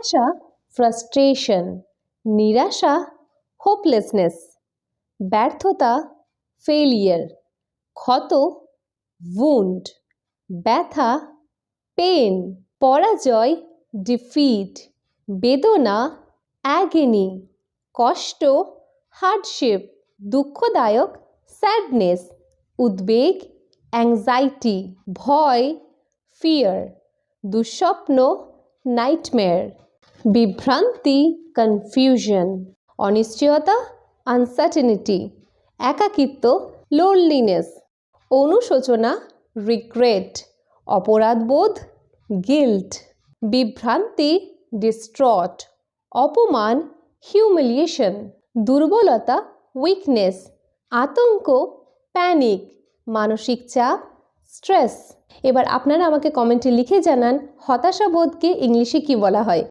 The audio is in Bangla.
হতাশা ফ্রাস্ট্রেশন নিরাশা হোপলেসনেস ব্যর্থতা ফেলিয়ার ক্ষত উন্ড ব্যথা পেন পরাজয় ডিফিট বেদনা অ্যাগেনি কষ্ট হার্ডশিপ দুঃখদায়ক স্যাডনেস উদ্বেগ অ্যাংজাইটি ভয় ফিয়ার দুঃস্বপ্ন নাইটমেয়ার বিভ্রান্তি কনফিউশন অনিশ্চয়তা আনসার্টেনিটি একাকিত্ব লোনলিনেস অনুশোচনা রিগ্রেট অপরাধবোধ গিল্ট বিভ্রান্তি ডিস্ট্রট অপমান হিউমিলিয়েশন দুর্বলতা উইকনেস আতঙ্ক প্যানিক মানসিক চাপ স্ট্রেস এবার আপনারা আমাকে কমেন্টে লিখে জানান হতাশাবোধকে ইংলিশে কী বলা হয়।